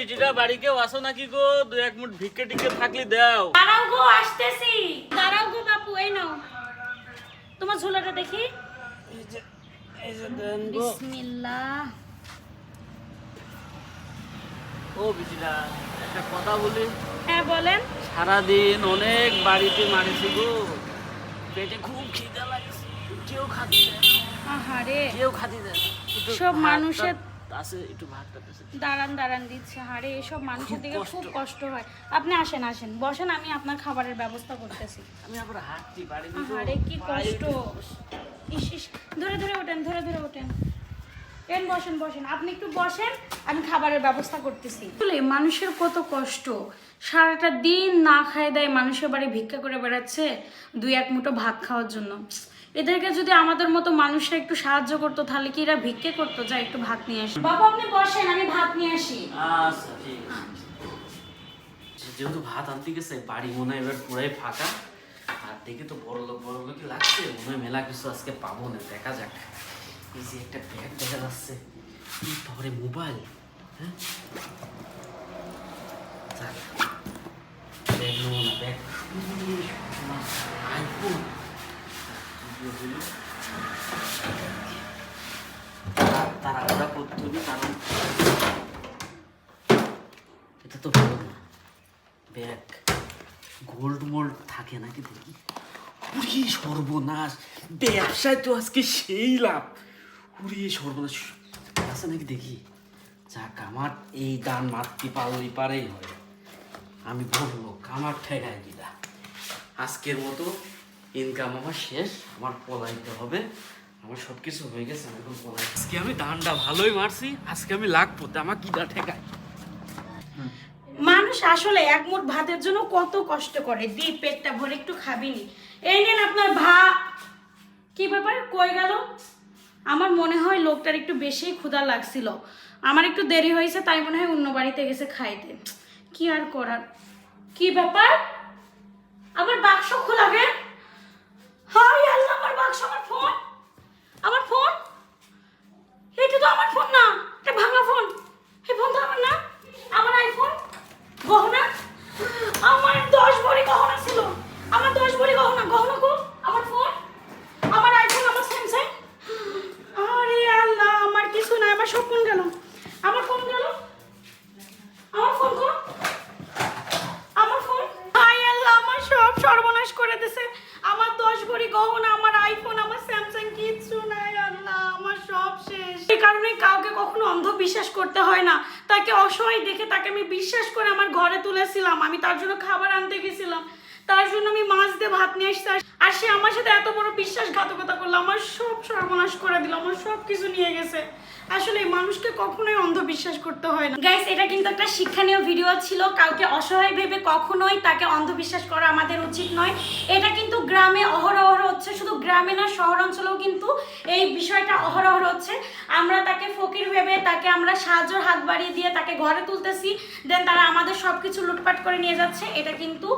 বিটিটা বাড়ি কেউ আসো নাকি গো? দু এক মুঠ ভিক্ষে টিকে থাকলে দাও। দাঁড়াও গো আসতেছি। দাঁড়াও গো বাপু এই নাও। তোমার ঝোলাটা দেখি। এই যে এই যে দেন গো। বিসমিল্লাহ। ও বিটিটা একটা কথা বলি। হ্যাঁ বলেন। সারাদিন অনেক বাড়িতে মারিছি গো। পেটে খুব খিদে লাগছে। কেউ খাতি দেয় আহারে। কেউ খাতি দেয় সব মানুষের আছে একটু ভাতটা দাঁড়ান দাঁড়ান দিচ্ছে। হারে এসব মানুষের দিকে খুব কষ্ট হয়। আপনি আসেন আসেন। বসেন আমি আপনার খাবারের ব্যবস্থা করতেছি। আমি আবার হাঁটছি বাড়ি আহারে কি কষ্ট। ইস ইস ধরে ধরে ওঠেন ধরে ধরে ওঠেন। এন বসেন বসেন। আপনি একটু বসেন আমি খাবারের ব্যবস্থা করতেছি। আসলে মানুষের কত কষ্ট। সারাটা দিন না খায় দেয় মানুষের বাড়ি ভিক্ষা করে বেড়াচ্ছে দুই এক মুঠো ভাত খাওয়ার জন্য। এদেরকে যদি আমাদের মতো মানুষরা একটু সাহায্য করতো, তাহলে কি এরা ভিক্ষে করতো? যা একটু ভাত নিয়ে আসি। বাবা, আপনি বসেন, আমি ভাত নিয়ে আসি। আচ্ছা যেহেতু ভাত আনতে গেছে, বাড়ি মনে হয় এবার পুরাই ফাঁকা। আর দেখে তো বড় লোক, বড় লোকই লাগছে। মনে হয় মেলা কিছু আজকে পাবো না, দেখা যাক। এই যে একটা ব্যাগ দেখা যাচ্ছে। তারপরে মোবাইল হ্যাঁ যাক ব্যাগ নেব না ব্যাগ আইফোন তারা ওরা কারণ এটা তো ভালো না। ব্যাগ গোল্ড মোল্ড থাকে নাকি দেখি? উড়ি সর্বনাশ, ব্যবসায় তো আজকে সেই লাভ। উড়ি সর্বনাশ, আছে নাকি দেখি? এই দান মাতৃ পাল ওই পারেই হয়। আমি বলব আমার ঠেকায় দিলা আজকের মতো ইনকাম আমার শেষ, আমার পলাইতে হবে। আমার সব কিছু হয়ে গেছে এখন আজকে আমি দানটা ভালোই মারছি আজকে আমি লাগবো আমার কিটা ঠেকায়? মানুষ আসলে এক মুঠ ভাতের জন্য কত কষ্ট করে দি পেটটা ভরে একটু খাবিনি। এই নেন আপনার ভা কি ব্যাপার কই গেল? আমার মনে হয় লোকটার একটু বেশি ক্ষুধা লাগছিল। আমার একটু দেরি হয়েছে তাই মনে হয় অন্য বাড়িতে গেছে খাইতে। কি আর করার? কি ব্যাপার? আমার বাক্স খোলা গে হাই আল্লাহ আমার বাক্স আমার ফোন আমার ফোন এটা তো আমার ফোন না এটা ভাঙা ফোন এই ফোন তো আমার না আমার আইফোন গহনা আমার দশ ভরি গহনা ছিল আমার দশ ভরি গহনা গহনা কো আমার ফোন আমার আইফোন আমার স্যামসাং আরে আল্লাহ আমার কিছু নাই আমার সব ফোন গেল? আমার ফোন গেল? আমার ফোন কো আমার ফোন হাই আল্লাহ, আমার সব সর্বনাশ করে দিছে। আমার দশ ভরি গহনা, আমার আইফোন আমার স্যামসাং কিচ্ছু নাই আল্লাহ, আমার সব শেষ। এই কারণে কাউকে কখনো অন্ধবিশ্বাস করতে হয় না। তাকে অসহায় দেখে তাকে আমি বিশ্বাস করে আমার ঘরে তুলেছিলাম। আমি তার জন্য খাবার আনতে গেছিলাম। তার জন্য আমি মাছ দিয়ে ভাত নিয়ে আসছি আর- সে আমার সাথে এত বড় বিশ্বাসঘাতকতা করল, আমার সব সর্বনাশ করে দিল, আমার সব কিছু নিয়ে গেছে। আসলে মানুষকে কখনোই অন্ধবিশ্বাস করতে হয় না। গাইস এটা কিন্তু একটা শিক্ষণীয় ভিডিও ছিল, কাউকে অসহায় ভেবে কখনোই তাকে অন্ধবিশ্বাস করা আমাদের উচিত নয়। এটা কিন্তু গ্রামে অহরহ হচ্ছে শুধু গ্রামে না শহরাঞ্চলেও কিন্তু এই বিষয়টা অহরহ হচ্ছে। আমরা তাকে ফকির ভেবে তাকে আমরা সাহায্যের হাত বাড়িয়ে দিয়ে তাকে ঘরে তুলতেছি দেন তারা আমাদের সব কিছু লুটপাট করে নিয়ে যাচ্ছে। এটা কিন্তু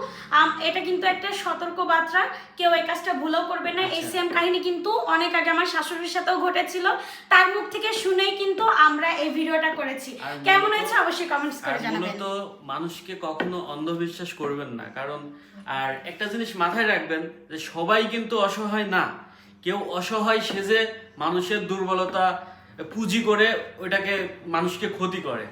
এটা কিন্তু একটা সতর্ক বার্তা। কেউ এই কাজটা ভুলেও করবে না। এই সেম কাহিনী কিন্তু অনেক আগে আমার শাশুড়ির সাথেও ঘটেছিল। তার মুখ থেকে শুনেই কিন্তু আমরা এই ভিডিওটা করেছি। কেমন হয়েছে অবশ্যই কমেন্টস করে জানাবেন। মূলত মানুষকে কখনো অন্ধবিশ্বাস করবেন না। কারণ আর একটা জিনিস মাথায় রাখবেন যে সবাই কিন্তু অসহায় না। কেউ অসহায় সেজে মানুষের দুর্বলতা পুঁজি করে ওইটাকে মানুষকে ক্ষতি করে।